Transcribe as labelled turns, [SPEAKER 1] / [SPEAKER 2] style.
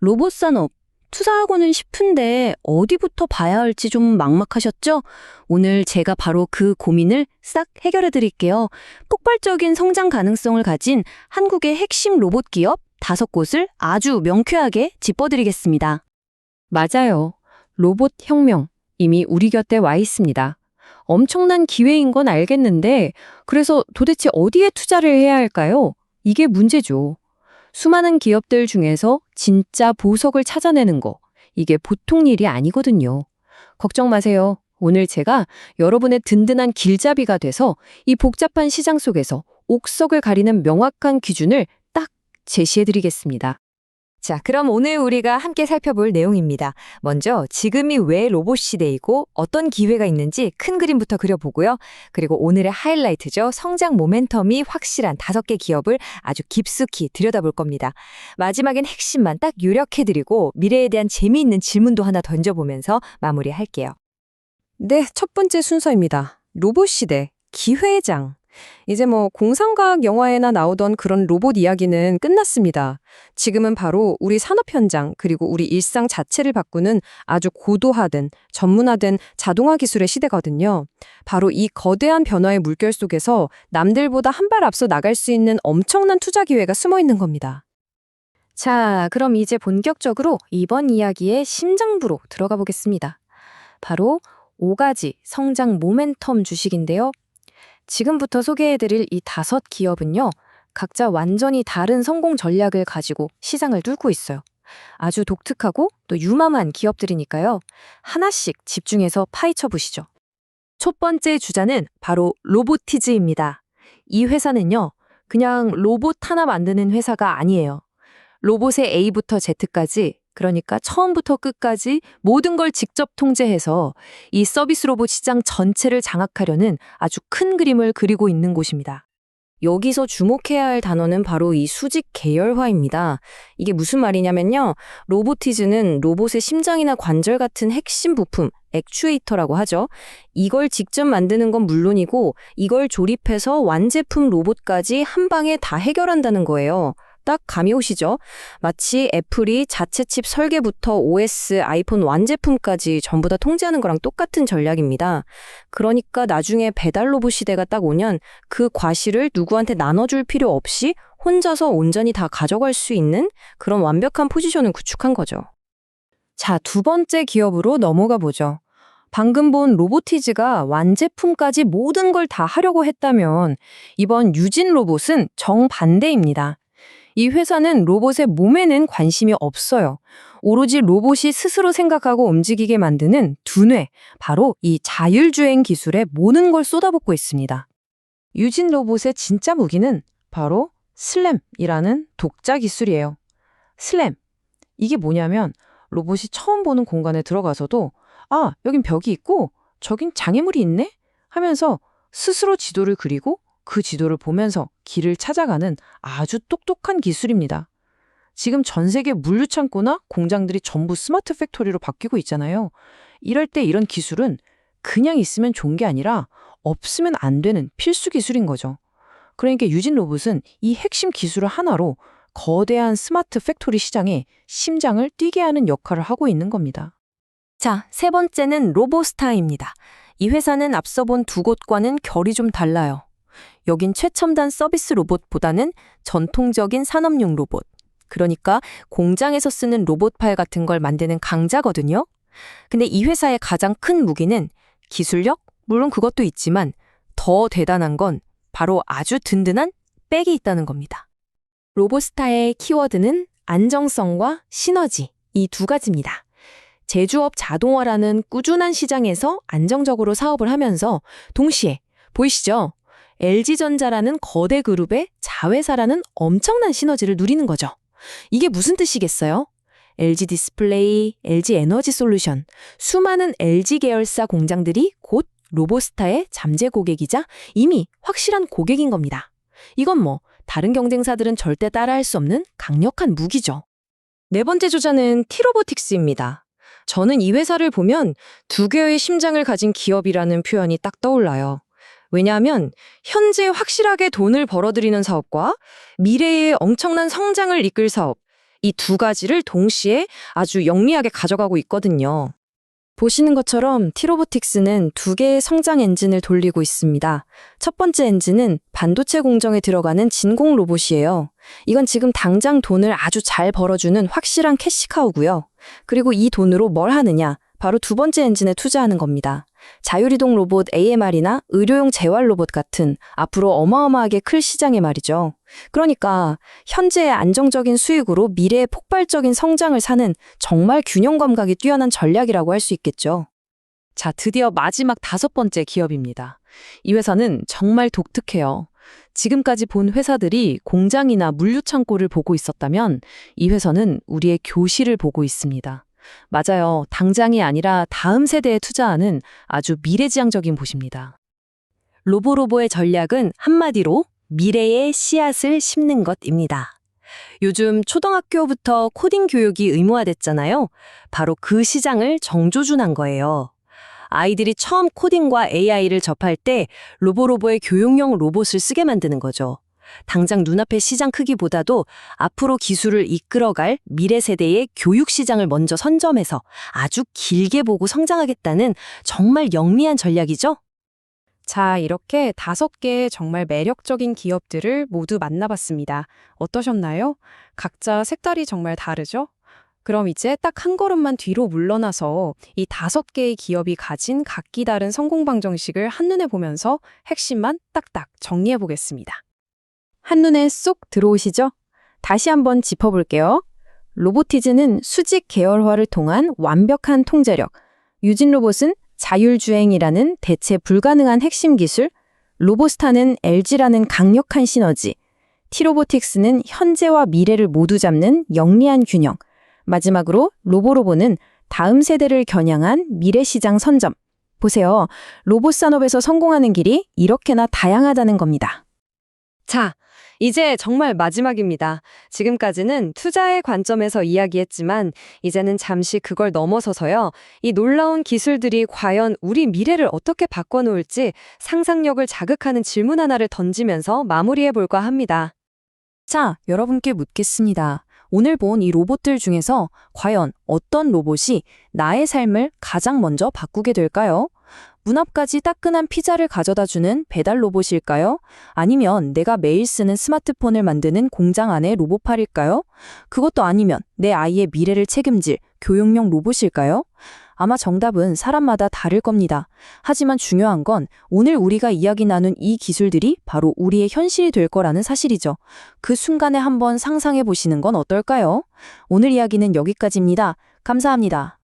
[SPEAKER 1] 로봇 산업 투자하고는 싶은데 어디부터 봐야 할지 좀 막막하셨죠? 오늘 제가 바로 그 고민을 싹 해결해 드릴게요. 폭발적인 성장 가능성을 가진 한국의 핵심 로봇 기업 다섯 곳을 아주 명쾌하게 짚어드리겠습니다.
[SPEAKER 2] 맞아요. 로봇 혁명 이미 우리 곁에 와 있습니다. 엄청난 기회인 건 알겠는데 그래서 도대체 어디에 투자를 해야 할까요? 이게 문제죠. 수많은 기업들 중에서 진짜 보석을 찾아내는 거 이게 보통 일이 아니거든요. 걱정 마세요. 오늘 제가 여러분의 든든한 길잡이가 돼서 이 복잡한 시장 속에서 옥석을 가리는 명확한 기준을 딱 제시해 드리겠습니다.
[SPEAKER 3] 자, 그럼 오늘 우리가 함께 살펴볼 내용입니다. 먼저 지금이 왜 로봇 시대이고 어떤 기회가 있는지 큰 그림부터 그려보고요. 그리고 오늘의 하이라이트죠. 성장 모멘텀이 확실한 다섯 개 기업을 아주 깊숙이 들여다볼 겁니다. 마지막엔 핵심만 딱 요약해드리고 미래에 대한 재미있는 질문도 하나 던져보면서 마무리할게요.
[SPEAKER 4] 네, 첫 번째 순서입니다. 로봇 시대, 기회의 장. 이제 뭐 공상과학 영화에나 나오던 그런 로봇 이야기는 끝났습니다. 지금은 바로 우리 산업 현장 그리고 우리 일상 자체를 바꾸는 아주 고도화된 전문화된 자동화 기술의 시대거든요. 바로 이 거대한 변화의 물결 속에서 남들보다 한 발 앞서 나갈 수 있는 엄청난 투자 기회가 숨어 있는 겁니다.
[SPEAKER 1] 자, 그럼 이제 본격적으로 이번 이야기의 심장부로 들어가 보겠습니다. 바로 5가지 성장 모멘텀 주식인데요. 지금부터 소개해드릴 이 다섯 기업은요, 각자 완전히 다른 성공 전략을 가지고 시장을 뚫고 있어요. 아주 독특하고 또 유망한 기업들이니까요. 하나씩 집중해서 파헤쳐 보시죠.
[SPEAKER 4] 첫 번째 주자는 바로 로보티즈입니다. 이 회사는요, 그냥 로봇 하나 만드는 회사가 아니에요. 로봇의 A부터 Z까지, 그러니까 처음부터 끝까지 모든 걸 직접 통제해서 이 서비스 로봇 시장 전체를 장악하려는 아주 큰 그림을 그리고 있는 곳입니다.
[SPEAKER 3] 여기서 주목해야 할 단어는 바로 이 수직 계열화입니다. 이게 무슨 말이냐면요. 로보티즈는 로봇의 심장이나 관절 같은 핵심 부품, 액추에이터라고 하죠. 이걸 직접 만드는 건 물론이고 이걸 조립해서 완제품 로봇까지 한 방에 다 해결한다는 거예요. 딱 감이 오시죠? 마치 애플이 자체 칩 설계부터 OS, 아이폰 완제품까지 전부 다 통제하는 거랑 똑같은 전략입니다. 그러니까 나중에 배달 로봇 시대가 딱 오면 그 과실을 누구한테 나눠줄 필요 없이 혼자서 온전히 다 가져갈 수 있는 그런 완벽한 포지션을 구축한 거죠.
[SPEAKER 4] 자, 두 번째 기업으로 넘어가 보죠. 방금 본 로보티즈가 완제품까지 모든 걸 다 하려고 했다면 이번 유진 로봇은 정반대입니다. 이 회사는 로봇의 몸에는 관심이 없어요. 오로지 로봇이 스스로 생각하고 움직이게 만드는 두뇌, 바로 이 자율주행 기술에 모든 걸 쏟아붓고 있습니다. 유진 로봇의 진짜 무기는 바로 슬램이라는 독자 기술이에요. 슬램. 이게 뭐냐면 로봇이 처음 보는 공간에 들어가서도 아, 여긴 벽이 있고 저긴 장애물이 있네? 하면서 스스로 지도를 그리고 그 지도를 보면서 길을 찾아가는 아주 똑똑한 기술입니다. 지금 전 세계 물류 창고나 공장들이 전부 스마트 팩토리로 바뀌고 있잖아요. 이럴 때 이런 기술은 그냥 있으면 좋은 게 아니라 없으면 안 되는 필수 기술인 거죠. 그러니까 유진 로봇은 이 핵심 기술을 하나로 거대한 스마트 팩토리 시장에 심장을 뛰게 하는 역할을 하고 있는 겁니다.
[SPEAKER 3] 자, 세 번째는 로보스타입니다. 이 회사는 앞서 본 두 곳과는 결이 좀 달라요. 여긴 최첨단 서비스 로봇보다는 전통적인 산업용 로봇. 그러니까 공장에서 쓰는 로봇 팔 같은 걸 만드는 강자거든요. 근데 이 회사의 가장 큰 무기는 기술력? 물론 그것도 있지만 더 대단한 건 바로 아주 든든한 백이 있다는 겁니다. 로보스타의 키워드는 안정성과 시너지 이 두 가지입니다. 제조업 자동화라는 꾸준한 시장에서 안정적으로 사업을 하면서 동시에 보이시죠? LG전자라는 거대 그룹의 자회사라는 엄청난 시너지를 누리는 거죠. 이게 무슨 뜻이겠어요? LG 디스플레이, LG 에너지 솔루션, 수많은 LG 계열사 공장들이 곧 로보스타의 잠재 고객이자 이미 확실한 고객인 겁니다. 이건 뭐 다른 경쟁사들은 절대 따라할 수 없는 강력한 무기죠.
[SPEAKER 4] 네 번째 주자는 티로보틱스입니다. 저는 이 회사를 보면 두 개의 심장을 가진 기업이라는 표현이 딱 떠올라요. 왜냐하면 현재 확실하게 돈을 벌어들이는 사업과 미래의 엄청난 성장을 이끌 사업,
[SPEAKER 5] 이 두 가지를 동시에 아주 영리하게 가져가고 있거든요. 보시는 것처럼 티로보틱스는 두 개의 성장 엔진을 돌리고 있습니다. 첫 번째 엔진은 반도체 공정에 들어가는 진공 로봇이에요. 이건 지금 당장 돈을 아주 잘 벌어주는 확실한 캐시카우고요. 그리고 이 돈으로 뭘 하느냐? 바로 두 번째 엔진에 투자하는 겁니다. 자율이동 로봇 AMR이나 의료용 재활 로봇 같은 앞으로 어마어마하게 클 시장에 말이죠. 그러니까 현재의 안정적인 수익으로 미래의 폭발적인 성장을 사는 정말 균형 감각이 뛰어난 전략이라고 할 수 있겠죠.
[SPEAKER 6] 자, 드디어 마지막 다섯 번째 기업입니다. 이 회사는 정말 독특해요. 지금까지 본 회사들이 공장이나 물류 창고를 보고 있었다면 이 회사는 우리의 교실을 보고 있습니다. 맞아요. 당장이 아니라 다음 세대에 투자하는 아주 미래지향적인 곳입니다.
[SPEAKER 4] 로보로보의 전략은 한마디로 미래의 씨앗을 심는 것입니다. 요즘 초등학교부터 코딩 교육이 의무화됐잖아요. 바로 그 시장을 정조준한 거예요. 아이들이 처음 코딩과 AI를 접할 때 로보로보의 교육용 로봇을 쓰게 만드는 거죠. 당장 눈앞의 시장 크기보다도 앞으로 기술을 이끌어갈 미래 세대의 교육 시장을 먼저 선점해서 아주 길게 보고 성장하겠다는 정말 영리한 전략이죠.
[SPEAKER 7] 자, 이렇게 다섯 개의 정말 매력적인 기업들을 모두 만나봤습니다. 어떠셨나요? 각자 색깔이 정말 다르죠? 그럼 이제 딱 한 걸음만 뒤로 물러나서 이 다섯 개의 기업이 가진 각기 다른 성공 방정식을 한눈에 보면서 핵심만 딱딱 정리해 보겠습니다. 한눈에 쏙 들어오시죠? 다시 한번 짚어볼게요. 로보티즈는 수직 계열화를 통한 완벽한 통제력, 유진 로봇은 자율주행이라는 대체 불가능한 핵심 기술, 로보스타는 LG라는 강력한 시너지, 티로보틱스는 현재와 미래를 모두 잡는 영리한 균형, 마지막으로 로보로보는 다음 세대를 겨냥한 미래 시장 선점. 보세요. 로봇 산업에서 성공하는 길이 이렇게나 다양하다는 겁니다.
[SPEAKER 5] 자, 이제 정말 마지막입니다. 지금까지는 투자의 관점에서 이야기했지만 이제는 잠시 그걸 넘어서서요. 이 놀라운 기술들이 과연 우리 미래를 어떻게 바꿔놓을지 상상력을 자극하는 질문 하나를 던지면서 마무리해 볼까 합니다.
[SPEAKER 4] 자, 여러분께 묻겠습니다. 오늘 본 이 로봇들 중에서 과연 어떤 로봇이 나의 삶을 가장 먼저 바꾸게 될까요? 문 앞까지 따끈한 피자를 가져다 주는 배달 로봇일까요? 아니면 내가 매일 쓰는 스마트폰을 만드는 공장 안의 로봇팔일까요? 그것도 아니면 내 아이의 미래를 책임질 교육용 로봇일까요? 아마 정답은 사람마다 다를 겁니다. 하지만 중요한 건 오늘 우리가 이야기 나눈 이 기술들이 바로 우리의 현실이 될 거라는 사실이죠. 그 순간에 한번 상상해 보시는 건 어떨까요? 오늘 이야기는 여기까지입니다. 감사합니다.